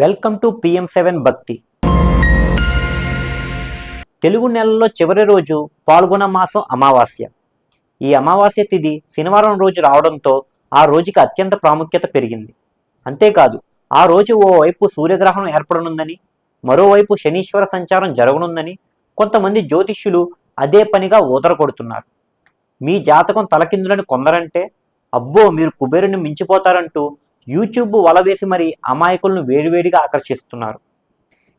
Welcome to PM seven భక్తి. తెలుగు నెలలో చివరి రోజు పాల్గొన మాసం అమావాస్య. ఈ అమావాస్య తిథి శనివారం రోజు రావడంతో ఆ రోజుకి అత్యంత ప్రాముఖ్యత పెరిగింది. అంతేకాదు ఆ రోజు ఓవైపు సూర్యగ్రహణం ఏర్పడనుందని మరోవైపు శనీశ్వర సంచారం జరగనుందని కొంతమంది జ్యోతిష్యులు అదే పనిగా ఊదర కొడుతున్నారు మీ జాతకం తలకిందులని కొందరంటే అబ్బో మీరు కుబేరుని మించిపోతారంటూ యూట్యూబ్ వల వేసి మరి అమాయకులను వేడివేడిగా ఆకర్షిస్తున్నారు.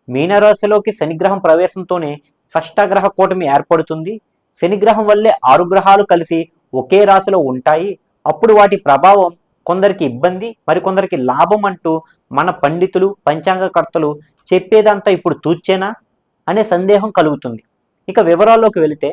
మీనరాశిలోకి శనిగ్రహం ప్రవేశంతోనే షష్ఠగ్రహ కూటమి ఏర్పడుతుంది. శనిగ్రహం వల్లే ఆరు గ్రహాలు కలిసి ఒకే రాశిలో ఉంటాయి. అప్పుడు వాటి ప్రభావం కొందరికి ఇబ్బంది మరికొందరికి లాభం అంటూ మన పండితులు పంచాంగకర్తలు చెప్పేదంతా ఇప్పుడు తూచేనా అనే సందేహం కలుగుతుంది. ఇక వివరాల్లోకి వెళితే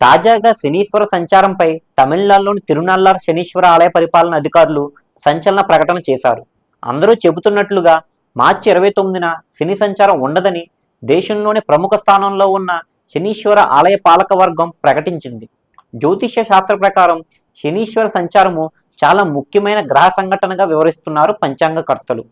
తాజాగా శనీశ్వర సంచారంపై తమిళనాడులోని తిరునల్లార్ శనీశ్వర ఆలయ పరిపాలన అధికారులు సంచలన ప్రకటన చేశారు. అందరూ చెబుతున్నట్లుగా మార్చి ఇరవై తొమ్మిదిన శని సంచారం ఉండదని దేశంలోని ప్రముఖ స్థానంలో ఉన్న శనీశ్వర ఆలయ పాలక వర్గం ప్రకటించింది. జ్యోతిష్య శాస్త్ర ప్రకారం శనీశ్వర సంచారము చాలా ముఖ్యమైన గ్రహ సంఘటనగా వివరిస్తున్నారు పంచాంగకర్తలు.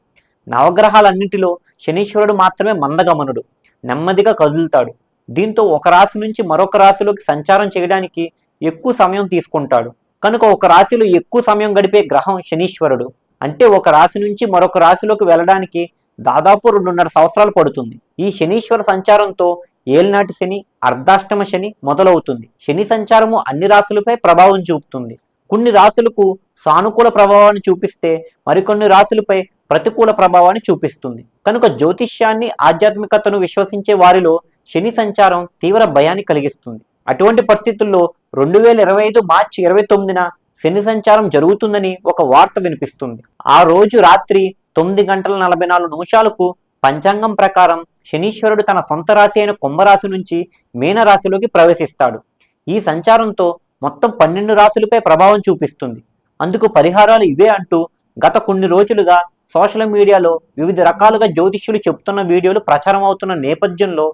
నవగ్రహాలన్నింటిలో శనీశ్వరుడు మాత్రమే మందగమనుడు నెమ్మదిగా కదులుతాడు. దీంతో ఒక రాశి నుంచి మరొక రాశిలోకి సంచారం చేయడానికి ఎక్కువ సమయం తీసుకుంటాడు. కనుక ఒక రాశిలో ఎక్కువ సమయం గడిపే గ్రహం శనీశ్వరుడు. అంటే ఒక రాశి నుంచి మరొక రాశిలోకి వెళ్ళడానికి దాదాపు రెండున్నర సంవత్సరాలు పడుతుంది. ఈ శనీశ్వర సంచారంతో ఏలినాటి శని అర్ధాష్టమ శని మొదలవుతుంది. శని సంచారము అన్ని రాశులపై ప్రభావం చూపుతుంది. కొన్ని రాశులకు సానుకూల ప్రభావాన్ని చూపిస్తే మరికొన్ని రాశులపై ప్రతికూల ప్రభావాన్ని చూపిస్తుంది. కనుక జ్యోతిష్యాన్ని ఆధ్యాత్మికతను విశ్వసించే వారిలో శని సంచారం తీవ్ర భయాన్ని కలిగిస్తుంది. అటువంటి పరిస్థితుల్లో రెండు వేల ఇరవై ఐదు మార్చి ఇరవై తొమ్మిదిన శని సంచారం జరుగుతుందని ఒక వార్త వినిపిస్తుంది. ఆ రోజు రాత్రి తొమ్మిది గంటల నలభై నాలుగు నిమిషాలకు పంచాంగం ప్రకారం శనీశ్వరుడు తన సొంత రాశి అయిన కుంభరాశి నుంచి మీనరాశిలోకి ప్రవేశిస్తాడు. ఈ సంచారంతో మొత్తం పన్నెండు రాశులపై ప్రభావం చూపిస్తుంది. అందుకు పరిహారాలు ఇవే అంటూ గత కొన్ని రోజులుగా సోషల్ మీడియాలో వివిధ రకాలుగా జ్యోతిష్యులు చెబుతున్న వీడియోలు ప్రచారం అవుతున్న నేపథ్యంలో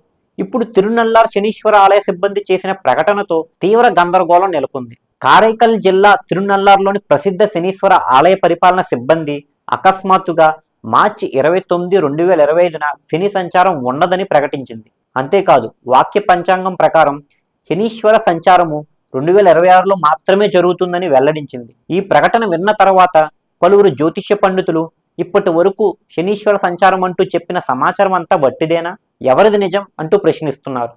ఇప్పుడు తిరునల్లార్ శనీశ్వర ఆలయ సిబ్బంది చేసిన ప్రకటనతో తీవ్ర గందరగోళం నెలకొంది. కారైకల్ జిల్లా తిరునల్లార్లోని ప్రసిద్ధ శనీశ్వర ఆలయ పరిపాలన సిబ్బంది అకస్మాత్తుగా మార్చి ఇరవై తొమ్మిది రెండు వేల ఇరవై ఐదున శని సంచారం ఉండదని ప్రకటించింది. అంతేకాదు వాక్య పంచాంగం ప్రకారం శనీశ్వర సంచారము రెండు వేల ఇరవై ఆరులో మాత్రమే జరుగుతుందని వెల్లడించింది. ఈ ప్రకటన విన్న తర్వాత పలువురు జ్యోతిష్య పండితులు ఇప్పటి వరకు శనీశ్వర సంచారం అంటూ చెప్పిన సమాచారం అంతా వట్టిదేనా? ఎవరిది నిజం అంటూ ప్రశ్నిస్తున్నారు.